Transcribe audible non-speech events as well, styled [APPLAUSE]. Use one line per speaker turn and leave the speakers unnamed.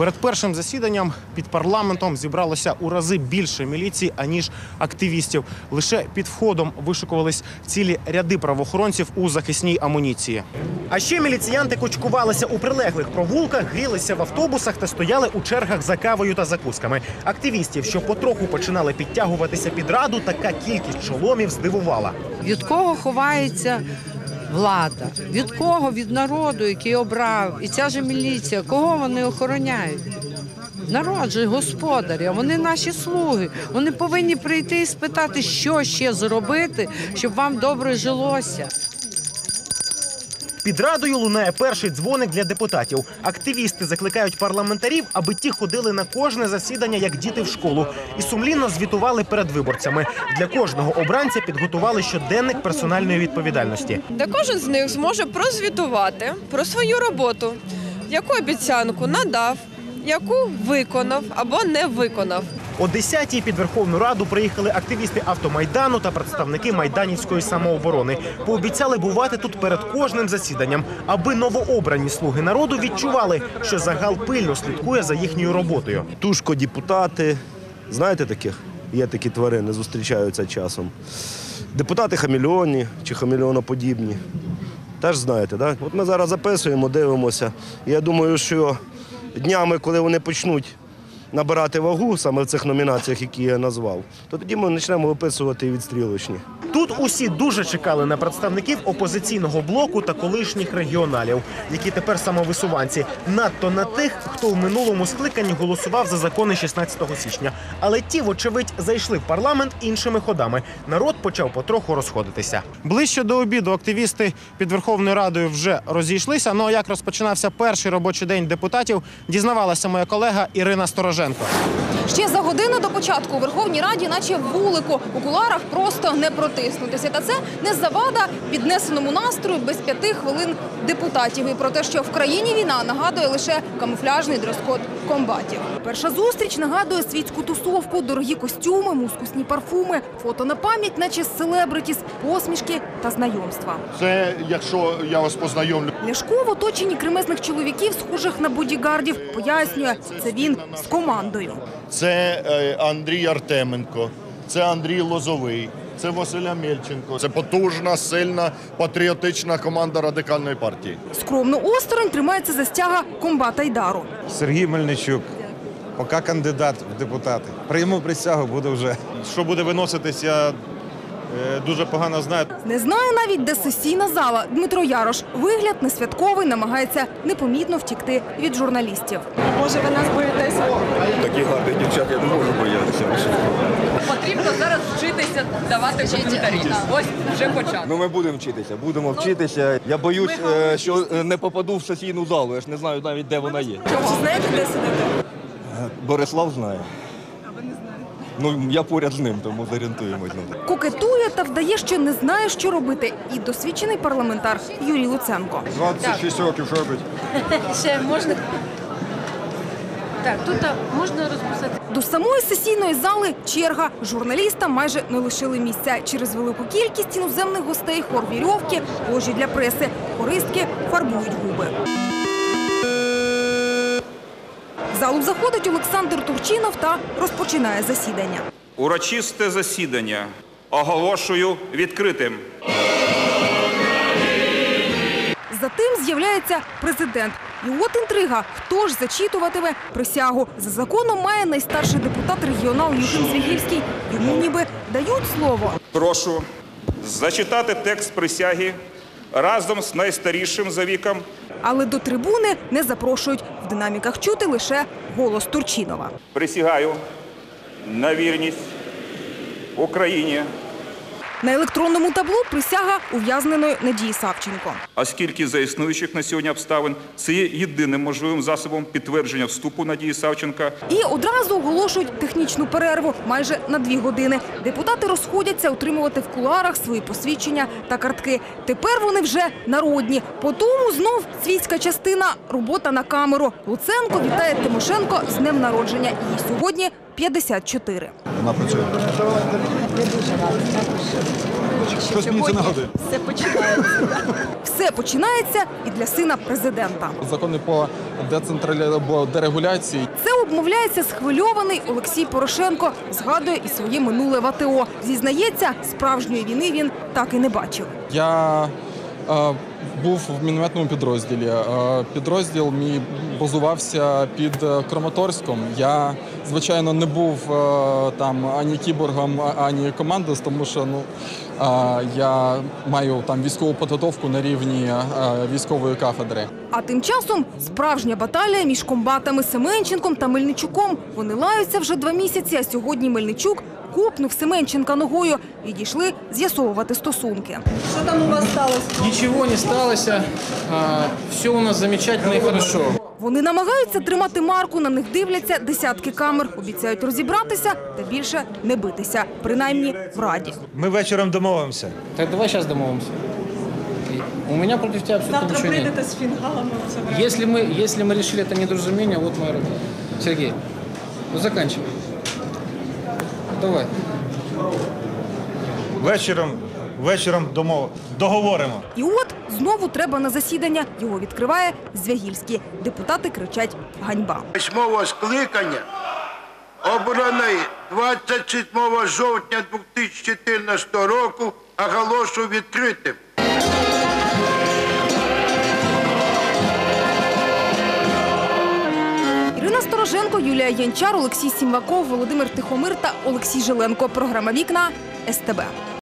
Перед першим засіданням під парламентом зібралося у рази більше міліції, аніж активістів. Лише під входом вишикувались цілі ряди правоохоронців у захисній амуніції. А ще міліціянти кучкувалися у прилеглих провулках, грілися в автобусах та стояли у чергах за кавою та закусками. Активістів, що потроху починали підтягуватися під раду, така кількість шоломів здивувала.
Від кого ховається влада? Від кого? Від народу, який обрав. І ця ж міліція, кого вони охороняють? Народ же господаря, вони наші слуги. Вони повинні прийти і спитати, що ще зробити, щоб вам добре жилося.
Під радою лунає перший дзвоник для депутатів. Активісти закликають парламентарів, аби ті ходили на кожне засідання як діти в школу, і сумлінно звітували перед виборцями. Для кожного обранця підготували щоденник персональної відповідальності.
де кожен з них зможе прозвітувати про свою роботу, яку обіцянку надав, яку виконав або не виконав.
О 10-й під Верховну Раду приїхали активісти автомайдану та представники майданівської самооборони. Пообіцяли бувати тут перед кожним засіданням, аби новообрані слуги народу відчували, що загал пильно слідкує за їхньою роботою.
Тушко депутати. Знаєте таких? Є такі тварини, зустрічаються часом. Депутати хамільоні чи хамільоноподібні. Теж знаєте, так? От ми зараз записуємо, дивимося. Я думаю, що днями, коли вони почнуть набирати вагу саме в цих номінаціях, які я назвав, то тоді ми почнемо виписувати відстрілочні.
Тут усі дуже чекали на представників опозиційного блоку та колишніх регіоналів, які тепер самовисуванці. Надто на тих, хто в минулому скликанні голосував за закони 16 січня. Але ті, вочевидь, зайшли в парламент іншими ходами. Народ почав потроху розходитися. Ближче до обіду активісти під Верховною Радою вже розійшлися. Ну а як розпочинався перший робочий день депутатів, дізнавалася моя колега Ірина Стороженко.
Ще за годину до початку у Верховній Раді, наче вулику, у куларах просто не протиснутися. Та це не завада піднесеному настрою без п'яти хвилин депутатів. І про те, що в країні війна нагадує лише камуфляжний дрес-код комбатів. Перша зустріч нагадує світську тусовку, дорогі костюми, мускусні парфуми, фото на пам'ять, наче з селебритіс, посмішки та знайомства.
Це якщо я вас познайомлю.
Ляшко в оточенні кремезних чоловіків, схожих на бодігардів, пояснює, це він з командою.
Це е, Андрій Артеменко, це Андрій Лозовий, це Василя Мельченко. Це потужна, сильна, патріотична команда радикальної партії.
Скромно осторонь тримається за стяга комбата Айдару.
Сергій Мельничук, поки кандидат в депутати. Прийму присягу, буде вже.
Що буде виноситись, я е, дуже погано знаю.
Не знає навіть, де сесійна зала. Дмитро Ярош. Вигляд несвятковий, намагається непомітно втікти від журналістів.
Може, ви нас боїтеся?
Таких гарних дівчат я не можу боятися.
Потрібно зараз вчитися давати коментарі. Ось вже початок.
Ну ми будемо вчитися, будемо вчитися. Я боюсь, е, що е, не попаду в сесійну залу. Я ж не знаю навіть, де вона є.
Чи знаєте, де сидите?
Е, Борислав знає. А ви не знаєте? Ну, я поряд з ним, тому зорієнтуємось на.
Кокетує та вдає, що не знає, що робити. І досвідчений парламентар Юрій Луценко.
26 років що робить? [LAUGHS]
Ще можна. Так, тут можна розписати.
До самої сесійної зали черга. Журналістам майже не лишили місця. Через велику кількість іноземних гостей хор вірьовки, ложі для преси. Хористки фарбують губи. Залу заходить Олександр Турчинов та розпочинає засідання.
Урочисте засідання оголошую відкритим.
Затим з'являється президент. І от інтрига. Хто ж зачитуватиме присягу? За законом має найстарший депутат регіонал Юхим Звігільський. Йому ніби дають слово.
Прошу зачитати текст присяги разом з найстарішим за віком
Але до трибуни не запрошують. В динаміках чути лише голос Турчинова.
присягаю на вірність Україні,
На електронному табло присяга ув'язненої Надії Савченко.
оскільки за існуючих на сьогодні обставин це є єдиним можливим засобом підтвердження вступу Надії Савченка
І одразу оголошують технічну перерву майже на дві години. Депутати розходяться отримувати в кулуарах свої посвідчення та картки. Тепер вони вже народні. По тому знов світська частина робота на камеру. Луценко вітає Тимошенко з днем народження. Їй сьогодні 54.
Вона працює. Щось мені це нагадує.
Все починається і для сина президента.
закони по децентралі дерегуляції.
Це обмовляється схвильований Олексій Порошенко. Згадує і своє минуле в АТО. Зізнається, справжньої війни він так і не бачив.
Я е, був в мінометному підрозділі. Е, підрозділ мій базувався під е, Краматорськом. Я, звичайно, не був е, там ані кіборгом, ані командос, тому що ну, я маю там військову підготовку на рівні військової кафедри.
А тим часом справжня баталія між комбатами Семенченком та Мельничуком. Вони лаються вже два місяці, а сьогодні Мельничук купнув Семенченка ногою і дійшли з'ясовувати стосунки.
Ничего не сталося. Все у нас замечательно и хорошо.
Вони намагаються тримати марку, на них дивляться десятки камер, обіцяють розібратися та більше не битися, принаймні в раді.
Ми вечором домовимося.
Так давай сейчас домовимся. У меня против тебя абсолютно ничего нет.
з фінгалами.
Если мы, если мы решили это недоразумение, вот моя рука. Сергей, ну заканчивай. Давай.
Вечором, вечором домов... договоримо.
І от знову треба на засідання. Його відкриває Звягільський. Депутати кричать «Ганьба!».
Восьмого скликання обраний 27 жовтня 2014 року оголошую відкритим.
Ірина Юлія Янчар, Олексій Сімаков, Володимир Тихомир та Олексій Жиленко. Програма «Вікна» СТБ.